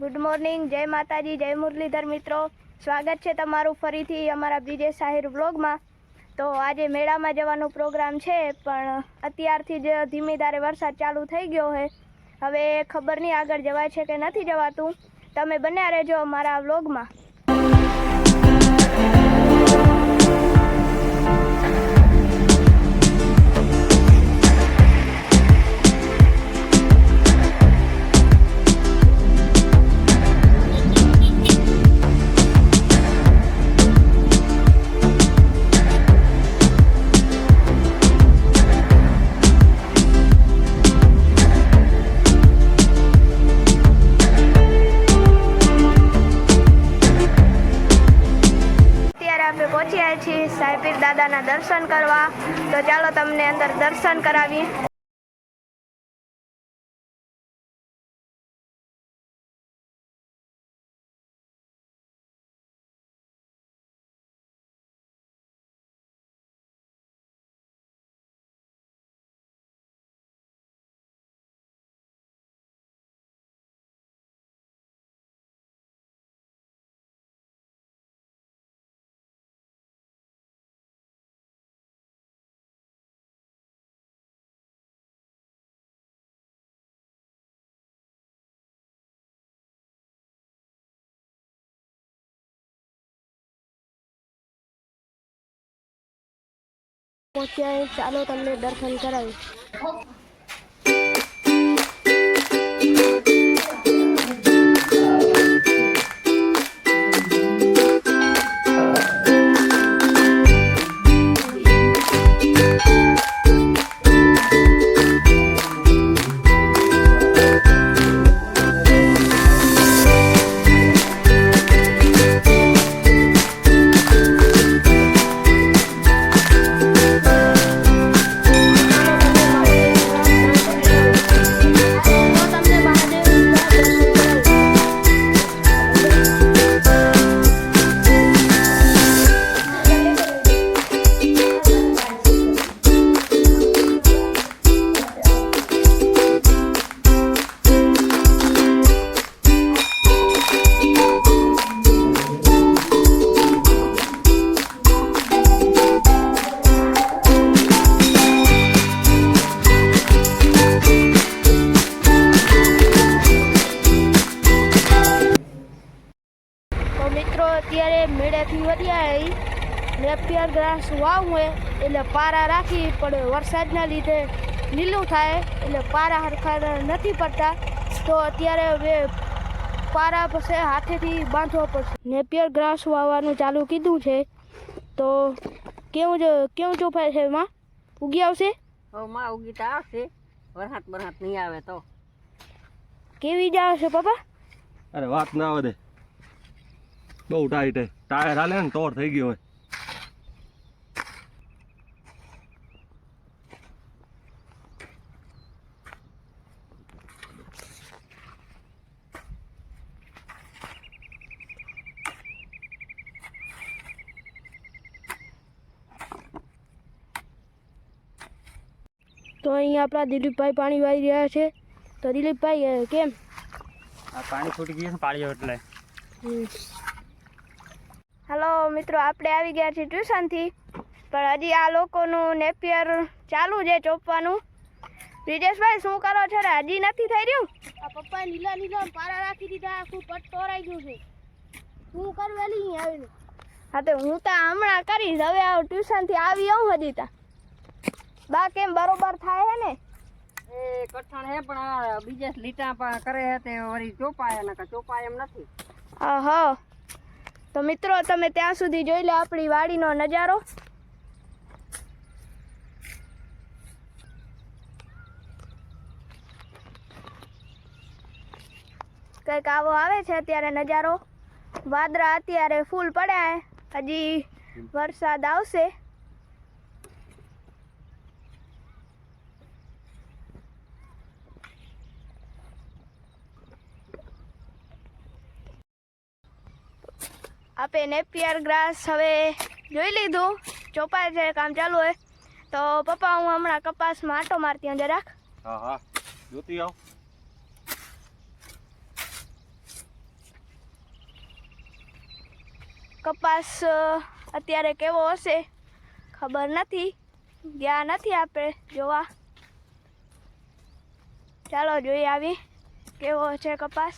Good morning જય માતાજી, જય મુરલીધર મિત્રો. સ્વાગત છે તમારું ફરીથી અમારા બીજે સાહિર વ્લોગમાં. તો આજે મેળામાં જવાનો પ્રોગ્રામ છે, પણ અત્યારથી જ ધીમી ધારે વરસાદ ચાલુ થઈ ગયો છે. હવે ખબર નહીં આગળ જવાય છે કે નથી જવાતું, તમે બન્યા રહેજો અમારા વ્લોગમાં. દાદાના દર્શન કરવા. તો ચાલો તમને અંદર દર્શન કરાવી પહોંચ્યા ચાલો તમને દર્શન કરાવી મેળેથી વધ્યા આવી નેપિયર ગ્રાસ વાવું એટલે પારા રાખી પણ વરસાદના લીધે લીલું થાય એટલે પારા હરખા નથી પડતા. તો અત્યારે હવે પારા પછી હાથેથી બાંધવો પડશે. નેપિયર ગ્રાસ વાવવાનું ચાલુ કીધું છે. તો કેવું જો કેવું ચોપાય છે એમાં? ઉગી આવશે? માં ઉગીતા આવશે. વરસાદ બરસાદ નહીં આવે તો. કેવી જ આવશે પપ્પા? અરે વાત ના વધે. બહુ ટાઈટ હે ટાયર હાલે ને તોડ થઈ ગયો હોય. તો અહીંયા આપણા દિલીપભાઈ પાણી વાળી રહ્યા છે. તો દિલીપભાઈ કેમ? આ પાણી છૂટી ગયું છે પાણી એટલે. હાલો મિત્રો આપણે આવી ગયા છીએ ટ્યુશનથી. પણ હજી આ લોકોનું નેપિયર ચાલુ છે ચોપવાનું. બ્રિજેશભાઈ શું કરો છો રે? હજી નથી થઈ રહ્યું? આ પપ્પા લીલા લીલા પારા રાખી દીધા આખું પટ તોરાઈ ગયું છે. શું કરવું એલી આવીને? હા તો હું તો હમણાં કરીશ. હવે આ ટ્યુશનથી આવી આવું હજી તા. બા કેમ બરોબર થાય હે ને? એ કઠણ હે પણ બીજે લીટા પણ કરે હે તે વળી ચોપાય નકર ચોપાય એમ નથી. હા તો મિત્રો, તમે ત્યાં સુધી જોઈ લો આપણી વાડીનો નજારો. કંઈક આવો આવે છે અત્યારે નજારો. વાદરા અત્યારે ફૂલ પડ્યા હજી વરસાદ આવશે. આપે નેપિયર ગ્રાસ હવે જોઈ લીધું. ચોપાય છે કામ ચાલુ હોય. તો પપ્પા હું હમણાં કપાસમાં આટો મારતી હું જરાક. હા હા. જોતી આવ. કપાસ અત્યારે કેવો હશે? ખબર નથી. ગયા નથી આપણે જોવા. ચાલો જોઈ આવી. કેવો છે કપાસ?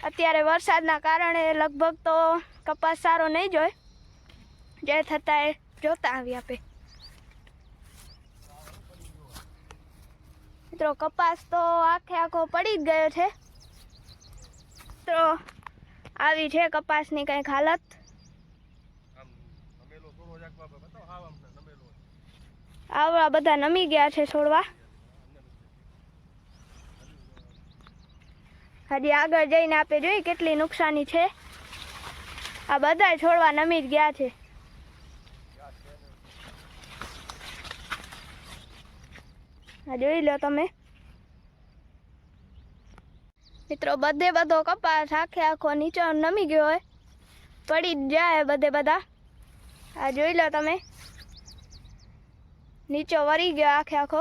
અત્યારે વરસાદના કારણે લગભગ તો કપાસ સારો નહીં જોય. જે થતાં એ જોતા આવી આપે. મિત્રો કપાસ તો આખે આખો પડી જ ગયો છે. તો આવી છે કપાસની કંઈક હાલત. આવડા બધા નમી ગયા છે છોડવા હજી આગળ જઈને આપણે જોઈએ કેટલી નુકસાની છે. આ બધા છોડવા નમી જ ગયા છે. આ જોઈ લો તમે. મિત્રો, બધે બધો કપાસ આખે આખો નીચે નમી ગયો હોય. પડી જ જાય બધે બધા. આ જોઈ લો તમે. નીચો વરી ગયો આખે આખો.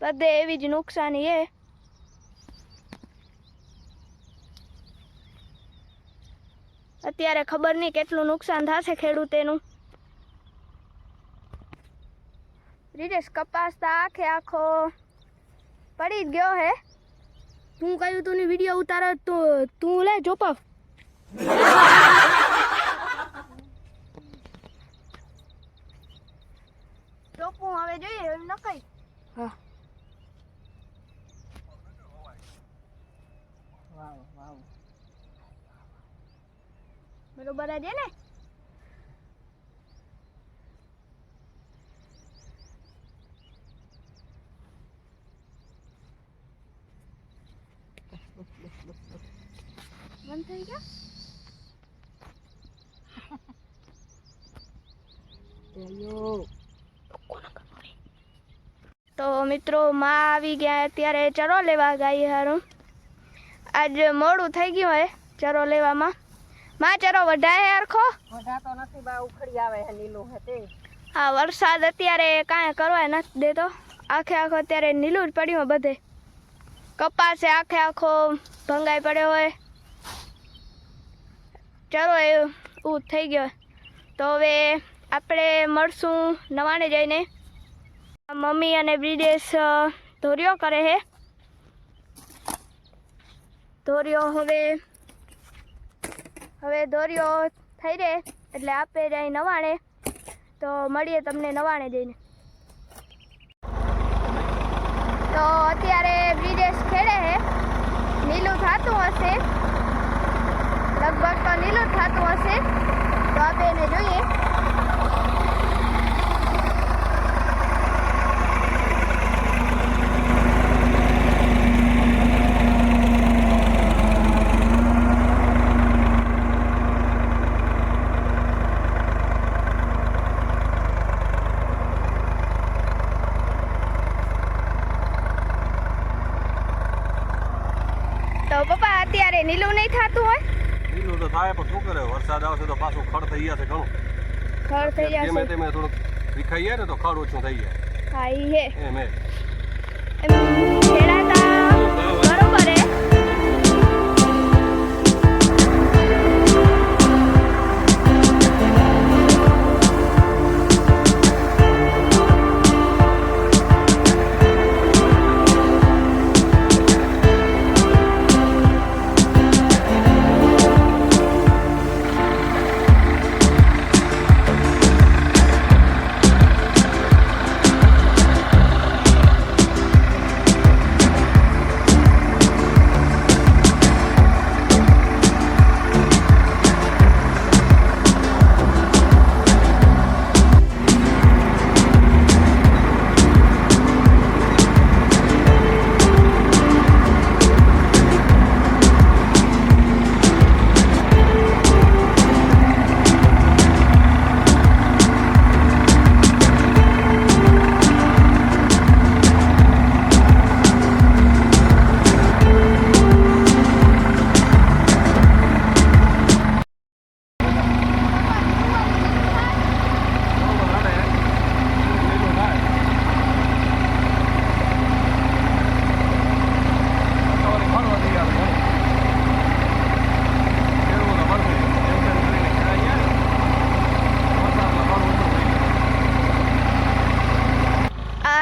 બધે એવી જ નુકસાની છે અત્યારે ખબર નહીં કેટલું નુકસાન થશે ખેડૂતેનું. રીતેશ કપાસ તો આખે આખો પડી જ ગયો હે. તું કહ્યું તું વીડિયો ઉતારો તો તું લે ચોપાવ ચોપું હવે જોઈએ એમ ન કઈ હા. વાવ વાવ. બરોબર જ ને? બંધ થઈ ગયા? તો મિત્રો, માં આવી ગયા અત્યારે ચરો લેવા ગાય હારું. આજ મોડું થઈ ગયું હોય ચરો લેવામાં. માં ચરો વઢાય હરખો વધારતો નથી બા ઉખડી આવે છે લીલું છે તે. હા વરસાદ અત્યારે કાંઈ કરવા નથી દેતો. આખે આખો અત્યારે નીલું જ પડ્યું હોય બધે. કપાસે આખે આખો ભંગાઈ પડ્યો હોય. ચલો એ ઉ થઈ ગયો. તો હવે આપણે મળશું નવાણે જઈને. મમ્મી અને બ્રિજેશ અ, ધોર્યો કરે છે ધોર્યો હવે હવે ધોર્યો થઈ રહે, એટલે આપે જાય નવાણે. તો મળીએ તમને નવાણે જઈને. તો અત્યારે બ્રિજેશ ખેડે છે નીલું થતું હશે. લગભગ તો નીલું થતું હશે. તો આપણે એને જોઈએ. તો પપ્પા અત્યારે નીલું નહીં થતું હોય? લીલું તો થાય પણ શું કરે? વરસાદ આવશે તો પાછું ખડ થઈ જશે ઘણું. ખડ થઈ ધીમે જશે ધીમે થોડુંક વિખાઈ જાય ને તો ખડ ઓછું થઈ જાય. હા એ હે. એમ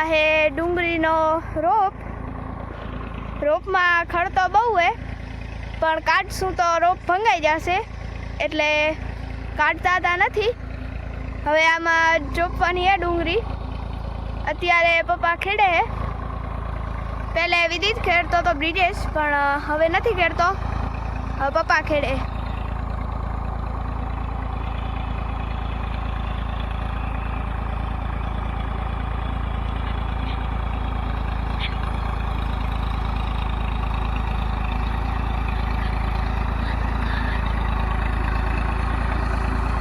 ડુંગળીનો રોપ. રોપમાં ખડતો બહુ હે, પણ કાઢશું તો રોપ ભંગાઈ જશે, એટલે કાઢતા હતા નથી. હવે આમાં ચોપવાની હે ડુંગળી. અત્યારે પપ્પા ખેડે હે. પહેલે વિદિત ખેડતો તો બ્રિજેશ, પણ હવે નથી ખેડતો. હવે પપ્પા ખેડે